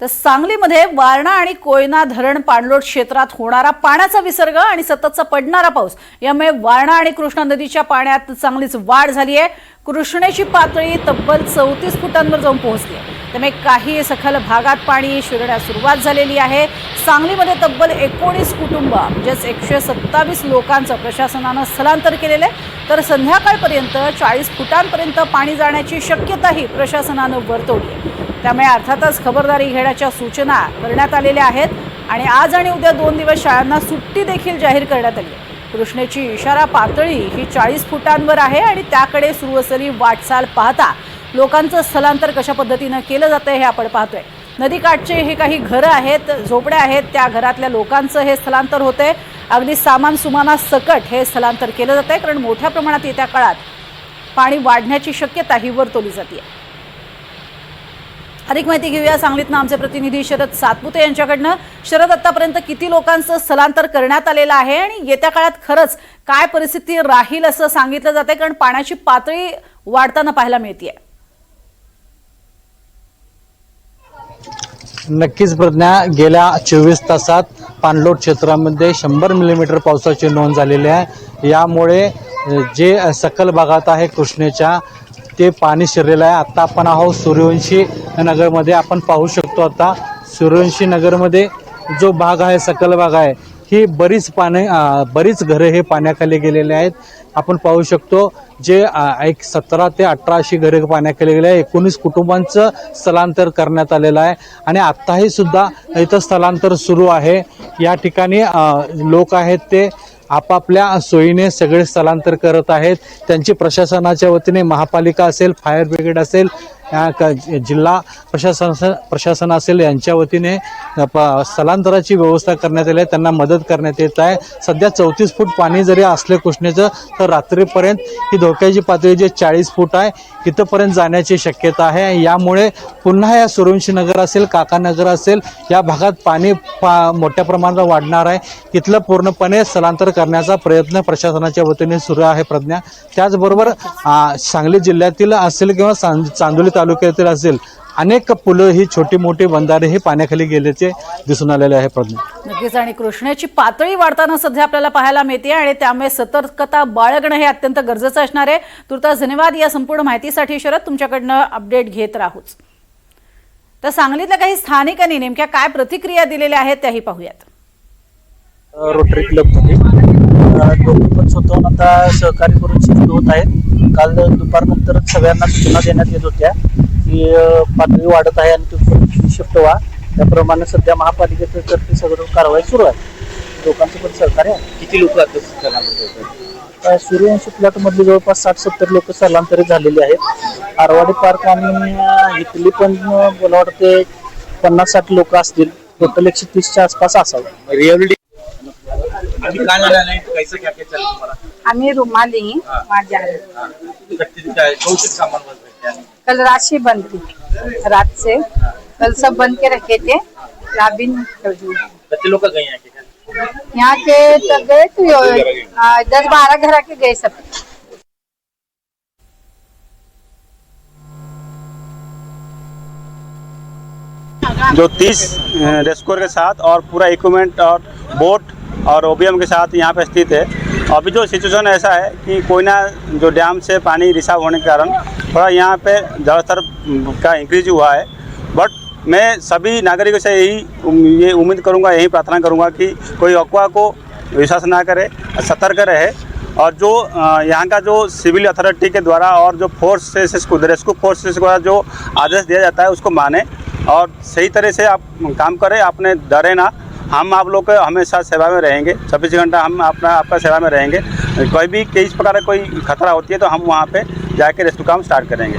तर सांगलीमध्ये वारणा आणि कोयना धरण पाणलोट क्षेत्रात होणारा पाण्याचा विसर्ग आणि सततचा पडणारा पाऊस. यामुळे वारणा आणि कृष्णा नदीच्या पाण्यात चांगलीच वाढ झाली आहे. कृष्णेची पातळी तब्बल चौतीस फुटांवर जाऊन पोहोचली त्यामुळे काही सखल भागात पाणी शिरण्यास सुरुवात झालेली आहे. सांगलीमध्ये तब्बल एकोणीस कुटुंब म्हणजेच एकशे सत्तावीस लोकांचं प्रशासनानं स्थलांतर केलेलं आहे. तर संध्याकाळपर्यंत चाळीस फुटांपर्यंत पाणी जाण्याची शक्यताही प्रशासनानं वर्तवली आहे. त्यामुळे अर्थातच खबरदारी घेण्याच्या सूचना करण्यात आलेल्या आहेत. आणि आज आणि उद्या दोन दिवस शाळांना सुट्टी देखील जाहीर करण्यात आली आहे. कृष्णेची इशारा पातळी ही चाळीस फुटांवर आहे आणि त्याकडे सुरू असलेली वाटचाल पाहता लोकांचं स्थलांतर कशा पद्धतीनं केलं जातं हे आपण पाहतोय. नदीकाठचे हे काही घरं आहेत झोपड्या आहेत. त्या घरातल्या लोकांचं हे स्थलांतर होतंय. अगदी सामान सुमाना सकट हे स्थलांतर केलं जात आहे कारण मोठ्या प्रमाणात येत्या काळात पाणी वाढण्याची शक्यता ही वर्तवली जाते अधिक माहिती घेऊया. सांगलीतनं आमचे प्रतिनिधी शरद सातपुते यांच्याकडनं. शरद आतापर्यंत किती लोकांचं स्थलांतर करण्यात आलेलं आहे आणि येत्या काळात खरंच काय परिस्थिती राहील असं सांगितलं जाते कारण पाण्याची पातळी वाढताना पाहायला मिळते नक्कीच प्रज्ञा गेल्या चोवीस तासात पाणलोट क्षेत्रामध्ये शंभर मिलीमीटर पावसाची नोंद झालेली आहे. यामुळे जे सकल भागात आहे कृष्णेच्या ते पाणी शिरलेलं आहे. आत्ता आपण आहोत सूर्यवंशी नगरमध्ये. आपण पाहू शकतो आता सूर्यवंशी नगरमध्ये जो भाग आहे सकल भाग आहे ही बरीच पाने बरीच घरे हे पाण्याखाली गेलेले आहेत. आपण पाहू शकतो जे एक सतरा ते अठरा अशी घरे पाण्याखाली गेले आहे. एकोणीस कुटुंबांचं स्थलांतर करण्यात आलेलं आहे. आणि आत्ताही सुद्धा इथं स्थलांतर सुरू आहे. या ठिकाणी लोक आहेत ते आपापल्या सोयीने सगळे स्थलांतर करत आहेत. त्यांची प्रशासनाच्या वतीने महापालिका असेल फायर ब्रिगेड असेल जिल्हा प्रशासन प्रशासन असेल यांच्या वतीने प- स्थलांतराची व्यवस्था करण्यात आली आहे. त्यांना मदत करण्यात येत आहे. सध्या चौतीस फूट पाणी जरी असले कृष्णेचं तर रात्रीपर्यंत ही धोक्याची पातळी जी चाळीस फूट आहे इथंपर्यंत जाण्याची शक्यता आहे. यामुळे पुन्हा या सुरवंशी नगर असेल काकानगर असेल या भागात पाणी पा मोठ्या प्रमाणात वाढणार आहे. इथलं पूर्णपणे स्थलांतर करण्याचा प्रयत्न प्रशासनाच्या वतीने सुरू आहे प्रज्ञा. त्याचबरोबर सांगली जिल्ह्यातील असेल किंवा चांदोली तालुक्यातील असेल अनेक पुलं ही छोटी मोठी बंधारे हे पाण्याखाली गेल्याचे दिसून आलेले आहे प्रज्ञा. नक्कीच आणि कृष्णेची पातळी वाढताना सध्या आपल्याला पाहायला मिळते आणि त्यामुळे सतर्कता बाळगणं हे अत्यंत गरजेचं असणार आहे. तुर्तास धन्यवाद या संपूर्ण माहितीसाठी. शरद तुमच्याकडनं अपडेट घेत राहूच. तर सांगलीतल्या काही स्थानिकांनी नेमक्या काय प्रतिक्रिया दिलेल्या आहेत त्याही पाहूयात. रोटरी पण स्वतःहून आता सहकार्य करून शिफ्ट होत आहेत. काल दुपारनंतरच सगळ्यांना सूचना देण्यात येत होत्या की पातळी वाढत आहे आणि तुम्ही शिफ्ट व्हा. त्याप्रमाणे सध्या महापालिकेचं सगळं कारवाई सुरू आहे. लोकांचं पण सहकार्य आहे. किती लोक आता सूर्यवंशी प्लॉटमधले जवळपास साठ सत्तर लोक स्थलांतरित झालेले आहेत. आरवाडी पार्क आणि इथली पण मला वाटते पन्नास साठ लोक असतील. टोटल एकशे तीसच्या आसपास असावं. रिअलिटी अभी कहाँ जाना है कैसे क्या क्या चल तुम्हारा आम्ही रुमाली हाँ। वहाँ जा रहे हैं। हाँ, कच्चे क्या है कौन से सामान बन रहे हैं कल रात से बंद थी रात से कल सब बंद के रखे थे. अभी नहीं कर दिए। कच्चे लोग गए हैं क्या? यहाँ के तो गए थे हाँ, दस बारह घर। के गए सब। जो 30 रेस्कोर के साथ और पूरा इक्विपमेंट और बोट और ओबीएम के साथ यहाँ पे स्थित है। अभी जो सिचुएशन ऐसा है कि कोयना जो डैम से पानी रिसाव होने के कारण थोड़ा यहाँ पे जलस्तर का इंक्रीज हुआ है। बट मैं सभी नागरिकों से यही ये उम्मीद करूँगा, यही प्रार्थना करूँगा कि कोई अफवाह को विश्वास ना करे, सतर्क रहे। और जो यहाँ का जो सिविल अथॉरिटी के द्वारा और जो फोर्सेस को रेस्क्यू फोर्सेस द्वारा जो आदेश दिया जाता है, उसको माने। और सही तरह से आप काम करें अपने डरे ना। हम आप लोग के हमेशा सेवा में रहेंगे। चौबीस घंटा हम अपना आपका सेवा में रहेंगे। कोई भी किस प्रकार का कोई खतरा होती है तो हम वहाँ पर जाके रेस्क्यू काम स्टार्ट करेंगे।